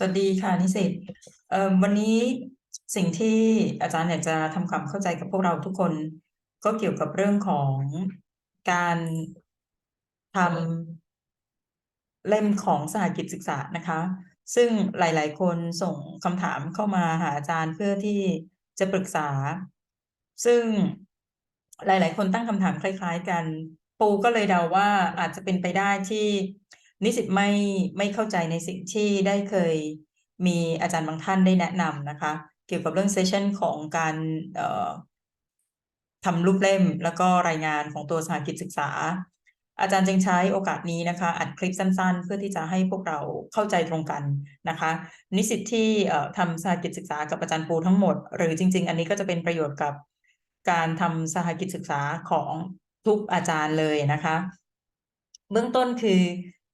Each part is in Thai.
สวัสดีค่ะนิสิตเอ่อวันนี้สิ่งที่อาจารย์อยากจะทำความเข้าใจกับพวกเราทุกคน ก็เกี่ยวกับเรื่องของการทำเล่มของสหกิจศึกษานะคะ ซึ่งหลาย ๆ คนส่งคำถามเข้ามาหาอาจารย์เพื่อที่จะปรึกษา ซึ่งหลาย ๆ คนตั้งคำถามคล้าย ๆ กัน ปูก็เลยเดาว่าอาจจะเป็นไปได้ที่ นิสิตไม่ไม่เข้าใจในสิ่งที่ได้เคยมีอาจารย์บางท่านได้แนะนำนะคะ เกี่ยวกับเรื่องเซสชันของการทำรูปเล่ม แล้วก็รายงานของตัวสหกิจศึกษา อาจารย์จึงใช้โอกาสนี้นะคะ อัดคลิปสั้นๆ เพื่อที่จะให้พวกเราเข้าใจตรงกันนะคะ นิสิตที่ทำสหกิจศึกษากับอาจารย์ปูทั้งหมด หรือจริง ๆ อันนี้ก็จะเป็นประโยชน์กับการทำสหกิจศึกษาของทุกอาจารย์เลยนะคะ เบื้องต้นคือ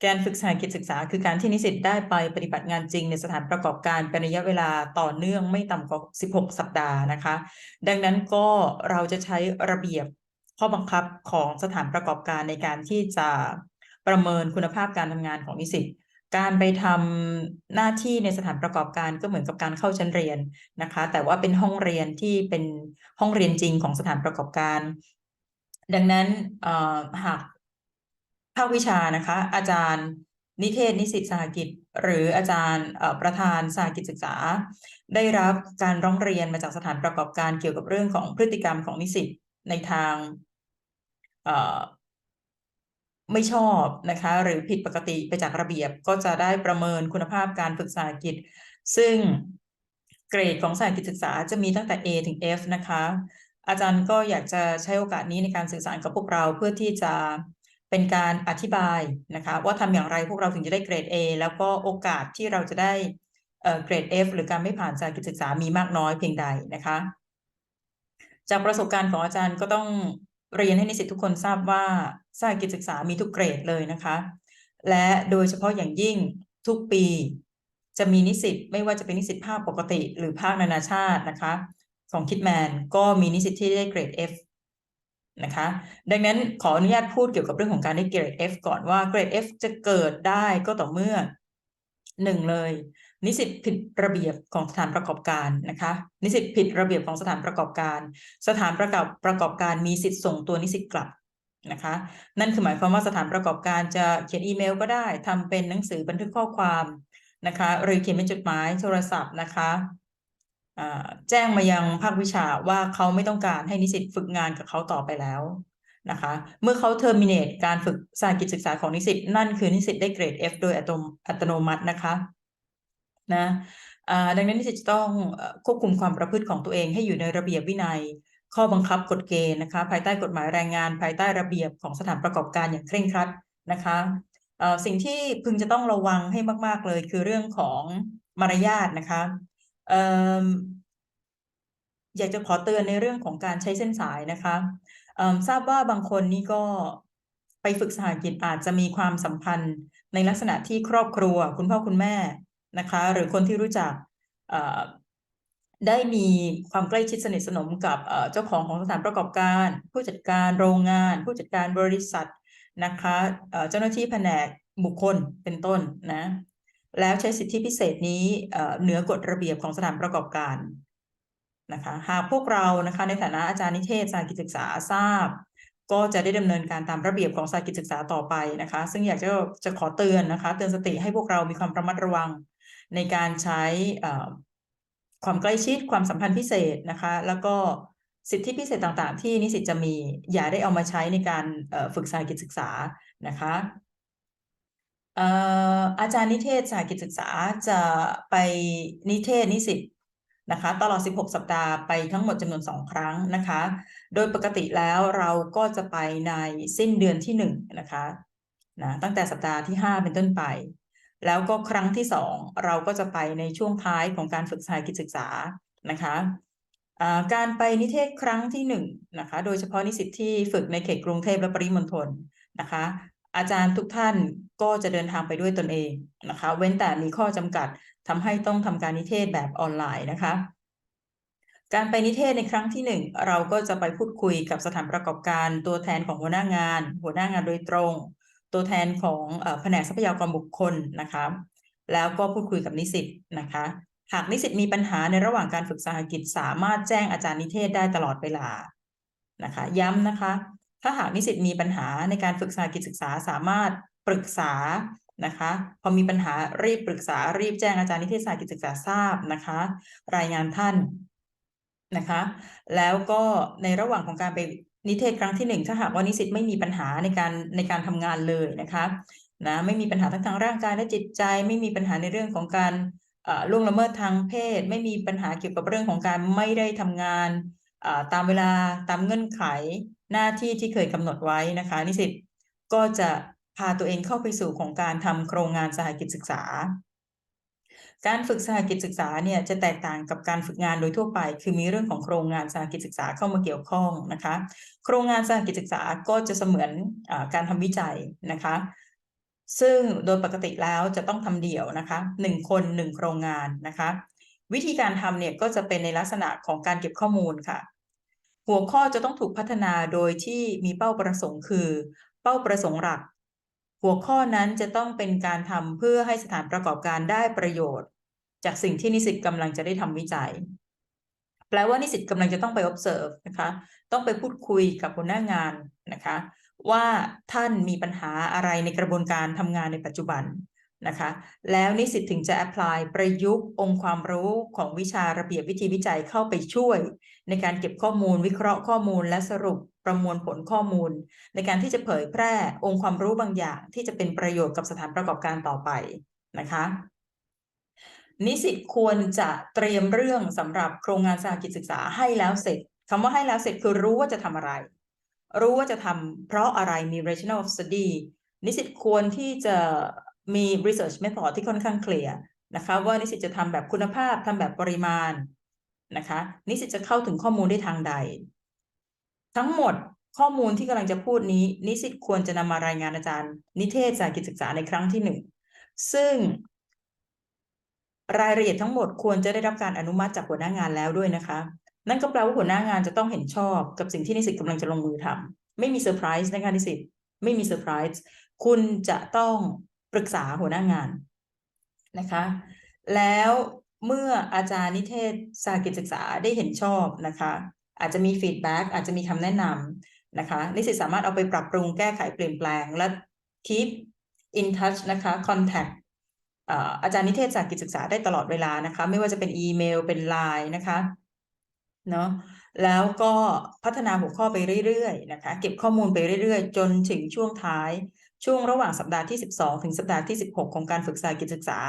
การฝึกสหกิจศึกษาคือการที่นิสิตได้ไปปฏิบัติงานจริงในสถานประกอบการเป็นระยะเวลาต่อเนื่องไม่ต่ำกว่า 16 สัปดาห์นะคะ ดังนั้นก็เราจะใช้ระเบียบข้อบังคับของสถานประกอบการในการที่จะประเมินคุณภาพการทำงานของนิสิตการไปทำหน้าที่ในสถานประกอบการก็เหมือนกับการเข้าชั้นเรียนนะคะ แต่ว่าเป็นห้องเรียนที่เป็นห้องเรียนจริงของสถานประกอบการ ดังนั้นหาก ภาควิชานะคะ อาจารย์นิเทศนิสิตสหกิจ หรืออาจารย์ประธานสหกิจศึกษา ได้รับการร้องเรียนมาจากสถานประกอบการเกี่ยวกับเรื่องของพฤติกรรมของนิสิตในทางไม่ชอบนะคะ หรือผิดปกติไปจากระเบียบก็จะได้ประเมินคุณภาพการฝึกสหกิจ ซึ่งเกรดของสหกิจศึกษาจะมีตั้งแต่ A ถึง F นะคะ อาจารย์ก็อยากจะใช้โอกาสนี้ในการสื่อสารกับพวกเราเพื่อที่จะ เป็นการอธิบายนะคะว่าทำอย่างไรพวกเราถึงจะได้เกรด A แล้วก็โอกาสที่เราจะได้เกรด F หรือการไม่ผ่านสหกิจศึกษามีมากน้อยเพียงใดนะคะ จากประสบการณ์ของอาจารย์ก็ต้องเรียนให้นิสิตทุกคนทราบว่าสายกิจศึกษามีทุกเกรดเลยนะคะ และโดยเฉพาะอย่างยิ่งทุกปี จะมีนิสิตไม่ว่าจะเป็นนิสิตภาคปกติ หรือภาคนานาชาตินะคะ ของคิดแมนก็มีนิสิตที่ได้เกรด F นะคะ ดังนั้นขออนุญาตพูดเกี่ยวกับเรื่องของการได้เกรด F ก่อนว่าเกรด F จะเกิดได้ก็ต่อเมื่อหนึ่งเลย นิสิตผิดระเบียบของสถานประกอบการนะคะ นิสิตผิดระเบียบของสถานประกอบการ สถานประกอบประกอบการมีสิทธิ์ส่งตัวนิสิตกลับนะคะ นั่นคือหมายความว่าสถานประกอบการจะเขียนอีเมลก็ได้ทำเป็นหนังสือบันทึกข้อความนะคะหรือเขียนเป็นจดหมายโทรศัพท์นะคะ แจ้งมายังภาควิชาว่าเขาไม่ต้องการให้นิสิตฝึกงานกับเขาต่อไปแล้วนะคะเมื่อเขาเทอร์มินเนตการฝึกสายกิจศึกษาของนิสิตนั่นคือนิสิตได้เกรด F โดยอัตโนมัตินะคะนะดังนั้นนิสิตจะต้องควบคุมความประพฤติของตัวเองให้อยู่ในระเบียบวินัย ข้อบังคับกฎเกณฑ์นะคะภายใต้กฎหมายแรงงาน ภายใต้ระเบียบของสถานประกอบการอย่างเคร่งครัดนะคะสิ่งที่พึงจะต้องระวังให้มาก ๆเลยคือเรื่องของมารยาทนะคะ อยากจะขอเตือนในเรื่องของการใช้เส้นสายนะคะทราบว่าบางคนนี่ก็ไปฝึกสหกิจอาจจะมีความสัมพันธ์ในลักษณะที่ครอบครัว คุณพ่อคุณแม่นะคะ หรือคนที่รู้จักได้มีความใกล้ชิดสนิทสนมกับเจ้าของของสถานประกอบการ ผู้จัดการโรงงาน ผู้จัดการบริษัทนะคะเจ้าหน้าที่แผนกบุคคลเป็นต้นนะ แล้วใช้สิทธิพิเศษนี้เหนือกฎระเบียบของสถานประกอบการนะคะหากพวกเรานะคะในฐานะอาจารย์นิเทศสายกิจศึกษาทราบ ก็จะได้ดำเนินการตามระเบียบของสายกิจศึกษาต่อไปนะคะ ซึ่งอยากจะจะขอเตือนนะคะ เตือนสติให้พวกเรามีความระมัดระวังในการใช้ความใกล้ชิดความสัมพันธ์พิเศษนะคะ แล้วก็สิทธิพิเศษต่างๆ ที่นิสิตจะมีอย่าได้เอามาใช้ในการฝึกสายกิจศึกษานะคะ อาจารย์นิเทศสากิจศึกษาจะไปนิเทศนิสิตนะคะตลอด 16 สัปดาห์ไปทั้งหมดจำนวน 2 ครั้งนะคะ โดยปกติแล้วเราก็จะไปในสิ้นเดือนที่ 1 นะคะนะตั้งแต่สัปดาห์ที่ 5 เป็นต้นไป แล้วก็ครั้งที่สองเราก็จะไปในช่วงท้ายของการฝึกสายกิจศึกษานะคะการไปนิเทศครั้งที่หนึ่งนะคะโดยเฉพาะนิสิตที่ฝึกในเขตกรุงเทพและปริมณฑลนะคะ อาจารย์ทุกท่าน ก็จะเดินทางไปด้วยตนเองนะคะ เว้นแต่มีข้อจำกัดทำให้ต้องทำการนิเทศแบบออนไลน์นะคะ การไปนิเทศในครั้งที่หนึ่งเราก็จะไปพูดคุยกับสถานประกอบการ ตัวแทนของหัวหน้างาน หัวหน้างานโดยตรง ตัวแทนของแผนกทรัพยากรบุคคลนะคะ แล้วก็พูดคุยกับนิสิตนะคะ หากนิสิตมีปัญหาในระหว่างการฝึกสหกิจสามารถแจ้งอาจารย์นิเทศได้ตลอดเวลานะคะ ย้ำนะคะถ้าหากนิสิตมีปัญหาในการฝึกสหกิจศึกษาสามารถ ปรึกษานะคะพอมีปัญหารีบปรึกษารีบแจ้งอาจารย์นิเทศศาสหกิจศึกษาทราบนะคะ รายงานท่านนะคะ แล้วก็ในระหว่างของการไปนิเทศครั้งที่หนึ่งถ้าหากว่านิสิตไม่มีปัญหาในการในการทำงานเลยนะคะนะไม่มีปัญหาทั้งทางร่างกายและจิตใจ ไม่มีปัญหาในเรื่องของการล่วงละเมิดทางเพศ ไม่มีปัญหาเกี่ยวกับเรื่องของการไม่ได้ทำงานตามเวลาตามเงื่อนไขหน้าที่ที่เคยกำหนดไว้นะคะ นิสิตก็จะ พาตัวเองเข้าไปสู่ของการทำโครงงานสหกิจศึกษา การฝึกสหกิจศึกษาเนี่ยจะแตกต่างกับการฝึกงานโดยทั่วไป คือมีเรื่องของโครงงานสหกิจศึกษาเข้ามาเกี่ยวข้องนะคะ โครงงานสหกิจศึกษาก็จะเสมือนอการทำวิจัยนะคะซึ่งโดยปกติแล้วจะต้องทำเดี่ยวนะคะหนึ่งคนหนึ่งโครงงานนะคะ วิธีการทำเนี่ยก็จะเป็นในลักษณะของการเก็บข้อมูลค่ะ หัวข้อจะต้องถูกพัฒนาโดยที่มีเป้าประสงค์คือ เป้าประสงค์หลัก หัวข้อนั้นจะต้องเป็นการทำเพื่อให้สถานประกอบการได้ประโยชน์ จากสิ่งที่นิสิตกำลังจะได้ทำวิจัย แปลว่านิสิตกำลังจะต้องไป observe นะคะ ต้องไปพูดคุยกับหัวหน้างานนะคะ ว่าท่านมีปัญหาอะไรในกระบวนการทำงานในปัจจุบัน นะคะ แล้วนิสิตถึงจะ apply ประยุกต์องค์ความรู้ของวิชาระเบียบวิธีวิจัยเข้าไปช่วย ในการเก็บข้อมูลวิเคราะห์ข้อมูลและสรุปประมวลผลข้อมูล ในการที่จะเผยแพร่องค์ความรู้บางอย่าง ที่จะเป็นประโยชน์กับสถานประกอบการต่อไปนะคะ นิสิตควรจะเตรียมเรื่องสำหรับโครงงานสาหกิจศึกษาให้แล้วเสร็จคำว่าให้แล้วเสร็จคือรู้ว่าจะทำอะไร รู้ว่าจะทำเพราะอะไรมี rational study นิสิตควรที่จะ มี research method ที่ค่อนข้างเคลียร์นะคะว่านิสิตจะทำแบบคุณภาพทำแบบปริมาณนะคะนิสิตจะเข้าถึงข้อมูลได้ทางใด ทั้งหมดข้อมูลที่กำลังจะพูดนี้ นิสิตควรจะนำมารายงานอาจารย์ นิเทศสากิจศึกษาในครั้งที่หนึ่งซึ่ง รายละเอียดทั้งหมดควรจะได้รับการอนุมัติจากหัวหน้างานแล้วด้วยนะคะ นั่นก็แปลว่าหัวหน้างานจะต้องเห็นชอบกับสิ่งที่นิสิตกำลังจะลงมือทำไม่มีเซอร์ไพรส์นะคะนิสิตไม่มีเซอร์ไพรส์คุณจะต้อง ปรึกษาหัวหน้างานนะคะ แล้วเมื่ออาจารย์นิเทศสากิจศึกษาได้เห็นชอบนะคะ อาจจะมีฟีดแบ็กอาจจะมีคำแนะนำนะคะนิสิตสามารถเอาไปปรับปรุงแก้ไขเปลี่ยนแปลงและ keep in touch นะคะ contact อาจารย์นิเทศสากิจศึกษาได้ตลอดเวลานะคะ ไม่ว่าจะเป็นอีเมลเป็นไลน์นะคะเนาะแล้วก็พัฒนาหัวข้อไปเรื่อยๆนะคะ เก็บข้อมูลไปเรื่อยๆ จนถึงช่วงท้าย ช่วงระหว่างสัปดาห์ที่ 12 ถึงสัปดาห์ที่ 16 ของการฝึกสากิจศึกษา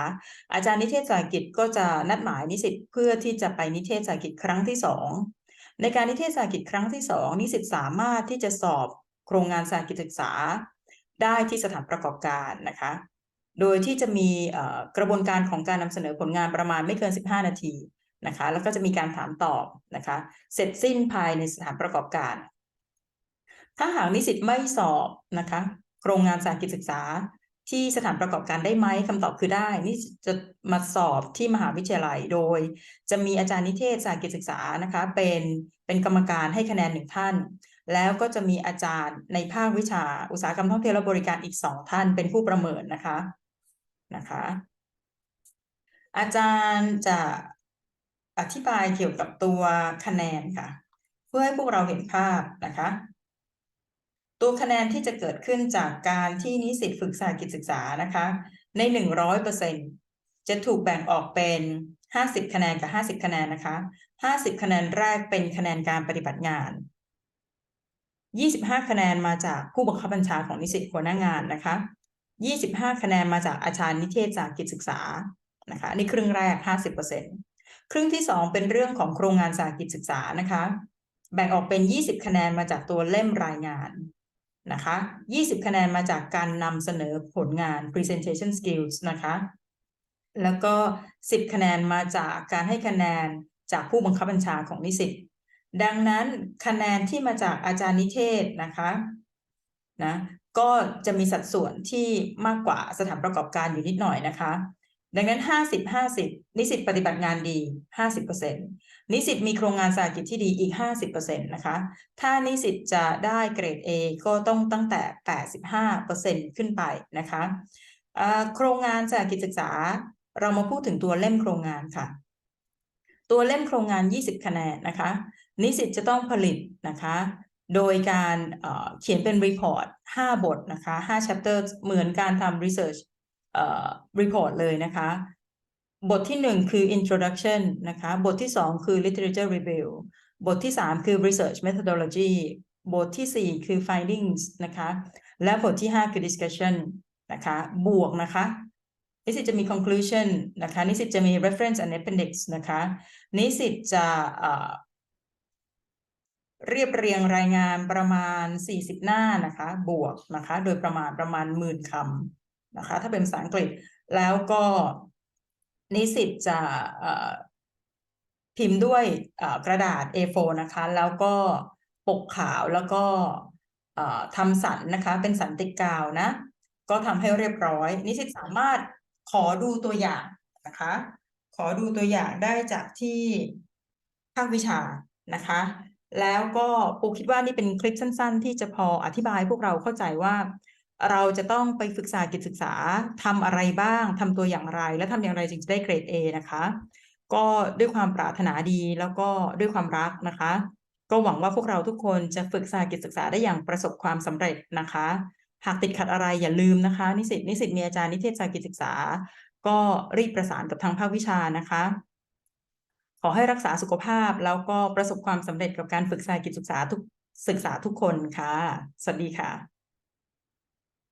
อาจารย์นิเทศสาหกิจก็จะนัดหมายนิสิตเพื่อที่จะไปนิเทศสาหกิจครั้งที่ 2 ในการนิเทศสาหกิจครั้งที่ 2 นิสิตสามารถที่จะสอบโครงงานสาหกิจศึกษา ได้ที่สถานประกอบการนะคะ โดยที่จะมีกระบวนการของการนำเสนอผลงานประมาณไม่เกิน 15 นาทีนะคะแล้วก็จะมีการถามตอบนะคะเสร็จสิ้นภายในสถานประกอบการ ถ้าหากนิสิตไม่สอบนะคะ โครงงานสาหกิจศึกษา ที่สถานประกอบการได้ไหมคำตอบคือได้ นี่จะมาสอบที่มหาวิทยาลัยโดย จะมีอาจารย์นิเทศสาหกิจศึกษานะคะ เป็นเป็นกรรมการให้คะแนนหนึ่งท่าน แล้วก็จะมีอาจารย์ในภาควิชาอุตสาหกรรมท่องเที่ยวและบริการอีกสองท่านเป็นผู้ประเมินนะคะนะคะ อาจารย์จะอธิบายเกี่ยวกับตัวคะแนนค่ะ เพื่อให้พวกเราเห็นภาพนะคะ ตัวคะแนนที่จะเกิดขึ้นจากการที่นิสิตฝึกสากิจศึกษานะคะ ในหนึ่งร้อยเปอร์เซ็นจะถูกแบ่งออกเป็นห้าสิบคะแนนกับห้าสิบคะแนนนะคะห้าสิบคะแนนแรกเป็นคะแนนการปฏิบัติงานยี่สิบห้าคะแนนมาจากผู้บังคับบัญชาของนิสิตหัวหน้างานนะคะยี่สิบห้าคะแนนมาจากอาจารย์นิเทศสาหกิจศึกษานะคะนี่ครึ่งแรกห้าสิบเปอร์เซ็นครึ่งที่สองเป็นเรื่องของโครงงานสากิจศึกษานะคะ แบ่งออกเป็นยี่สิบคะแนนมาจากตัวเล่มรายงาน นะคะ 20 คะแนนมาจากการนำเสนอผลงาน presentation skills นะคะ แล้วก็ 10 คะแนนมาจากการให้คะแนนจากผู้บังคับบัญชาของนิสิต ดังนั้นคะแนนที่มาจากอาจารย์นิเทศนะคะนะก็จะมีสัดส่วนที่มากกว่าสถานประกอบการอยู่นิดหน่อยนะคะ ดังนั้น 50 50 นิสิตปฏิบัติงานดี 50%นิสิตมีโครงงานสาหกิจที่ดีอีก 50%นะคะ ถ้านิสิตจะได้เกรด A ก็ต้องตั้งแต่ 85%ขึ้นไปนะคะโครงงานสาหกิจศึกษา เรามาพูดถึงตัวเล่มโครงงานค่ะ ตัวเล่มโครงงาน 20 คะแนนนะคะ นิสิตจะต้องผลิตนะคะโดยการเอ่อเขียนเป็นรีพอร์ต5บทนะคะ5 chapter เหมือนการทำ research report เลยนะคะ บทที่1คือ introduction นะคะ บทที่2คือ literature review บทที่3คือ research methodology บทที่4คือ findings นะคะ และบทที่5คือ discussion นะคะ บวกนะคะนิสิตจะมี conclusion นะคะ นิสิตจะมี reference and appendix นะคะ นิสิตจะเอ่อเรียบเรียงรายงานประมาณ 40 หน้านะคะ บวกนะคะ โดยประมาณประมาณหมื่นคำ นะคะ ถ้าเป็นภาษาอังกฤษ แล้วก็นิสิตจะพิมพ์ด้วยกระดาษ A4 นะคะ แล้วก็ปกขาวแล้วก็ทำสันนะคะ เป็นสันติกาวนะ ก็ทำให้เรียบร้อย นิสิตสามารถขอดูตัวอย่างนะคะ ขอดูตัวอย่างได้จากที่ภาควิชานะคะ แล้วก็ปูคิดว่านี่เป็นคลิปสั้น ๆ ที่จะพออธิบายพวกเราเข้าใจว่า เราจะต้องไปฝึกษากิจศึกษาทำอะไรบ้างทำตัวอย่างไร และทำอย่างไรจึงจะได้เกรด A นะคะ ก็ด้วยความปรารถนาดีแล้วก็ด้วยความรักนะคะ ก็หวังว่าพวกเราทุกคนจะฝึกษากิจศึกษาได้อย่างประสบความสำเร็จนะคะ หากติดขัดอะไรอย่าลืมนะคะ นิสิตนิสิตมีอาจารย์นิเทศศาสตร์กิจศึกษา ก็รีบประสานกับทางภาควิชานะคะ ขอให้รักษาสุขภาพแล้วก็ประสบความสำเร็จกับการฝึกษากิจศึกษาทุกศึกษาทุกคนค่ะ สวัสดีค่ะ